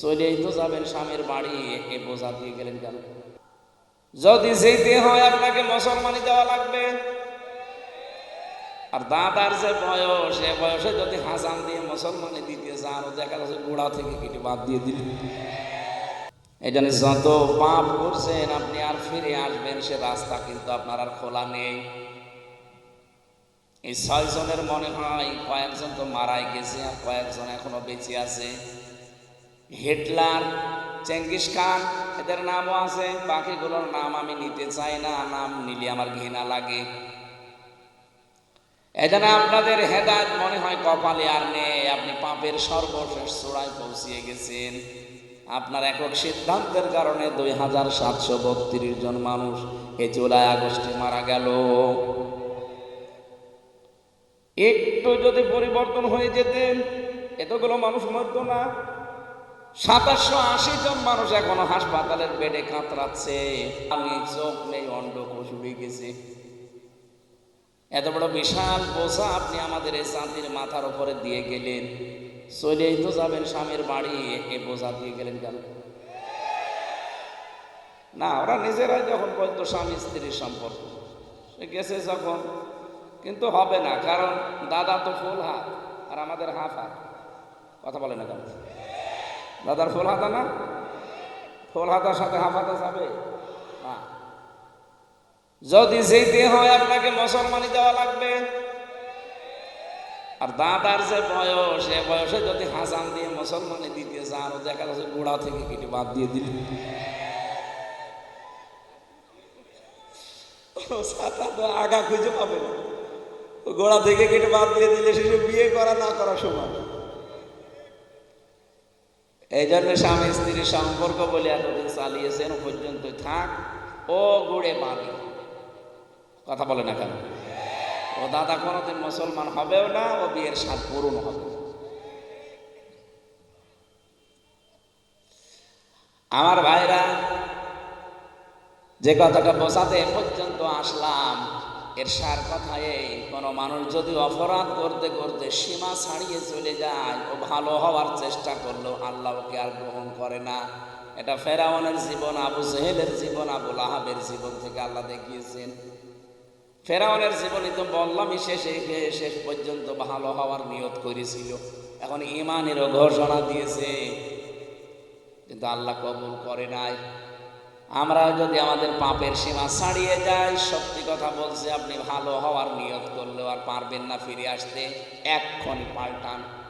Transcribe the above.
চলেই তো যাবেন স্বামীর বাড়ি এ বোঝা দিয়ে গেলেন কেন? যদি যেতে হয় আপনাকে মুসলমানি দেওয়া লাগবে। আর দাদার যে বয়স, এ বয়সে যদি হাসান দিয়ে মুসলমানি দিতে ও দেখা যাচ্ছে গোড়া থেকে কেটে বাদ দিয়ে দিলেন এই জন্য যত পাপ করছেন, আপনি আর ফিরে আসবেন, সে রাস্তা কিন্তু আপনার আর খোলা নেই। এই ছয় জনের মনে হয় কয়েকজন তো মারাই গেছে, আর কয়েকজন এখনও বেঁচে আছে। হিটলার, চেঙ্গিস খান, এদের নামও আছে, বাকিগুলোর নাম আমি নিতে চাই না, নাম নিলে আমার ঘৃণা লাগে। এজন্য আপনাদের হেদায়ত মনে হয় কপালে আর নেই, আপনি পাপের সর্বশেষ চূড়ায় পৌঁছিয়ে গেছেন। আপনার একক সিদ্ধান্তের কারণে দুই হাজার সাতশো বত্রিশ জন মানুষ এই জুলাই আগস্টে মারা গেল। একটু যদি পরিবর্তন হয়ে যেতেন, এতগুলো মানুষ মরতো না। সাতাশশো আশি জন মানুষ এখনও হাসপাতালের বেডে কাতরাচ্ছে। আমি চোখ নেই অন্ডকোষ উড়ে গেছে। এত বড় বিশাল বোঝা আপনি আমাদের এই জাতির মাথার উপরে দিয়ে গেলেন। চলেই তো যাবেন স্বামীর বাড়ি এ বোঝা দিয়ে গেলেন কেন? না, ওরা নিজেরাই যখন বলতো স্বামী স্ত্রীর সম্পর্ক, সে গেছে যখন, কিন্তু হবে না, কারণ দাদা তো ফুল হাত, আর আমাদের হাফ হাত। কথা বলে না কেন? দাদার ফুল হাতা না? ফুল হাতার সাথে হাফ যাবে? যদি যেতে হয় আপনাকে মুসলমানি দেওয়া লাগবে। আর দাদার যে বয়স, এ বয়সে যদি হাসান দিয়ে মুসলমানি দিতে ও দেখা যাচ্ছে গোড়া থেকে কেটে বাদ দিয়ে দিল আগা খুঁজে পাবে গোড়া থেকে কেটে বাদ দিয়ে দিলে শেষে বিয়ে করা না করা সমান। এই জন্য স্বামী স্ত্রীর সম্পর্ক বলে এতদিন চালিয়েছেন পর্যন্ত থাক। ও গুড়ে পানি কথা বলে না কেন? ও দাদা কোনোদিন মুসলমান হবেও না, ও বিয়ের স্বাদ পূরণ হবে। আমার ভাইরা, যে কথাটা বোঝাতে পর্যন্ত আসলাম এর সার কথা এই কোনো মানুষ যদি অপরাধ করতে করতে সীমা ছাড়িয়ে চলে যায়, ও ভালো হওয়ার চেষ্টা করলেও আল্লাহ ওকে আর গ্রহণ করে না। এটা ফেরাউনের জীবন, আবু জেহেলের জীবন, আবু লাহাবের জীবন থেকে আল্লাহ দেখিয়েছেন। ফেরাউনের জীবনে তো বললামই শেষে শেষ পর্যন্ত ভালো হওয়ার নিয়ত করেছিল। এখন ইমানেরও ঘোষণা দিয়েছে, কিন্তু আল্লাহ কবুল করে নাই। আমরা যদি আমাদের পাপের সীমা ছাড়িয়ে যাই, সত্যি কথা বলছে, আপনি ভালো হওয়ার নিয়ত করলেও আর পারবেন না ফিরে আসতে। এক্ষণ পাল্টান।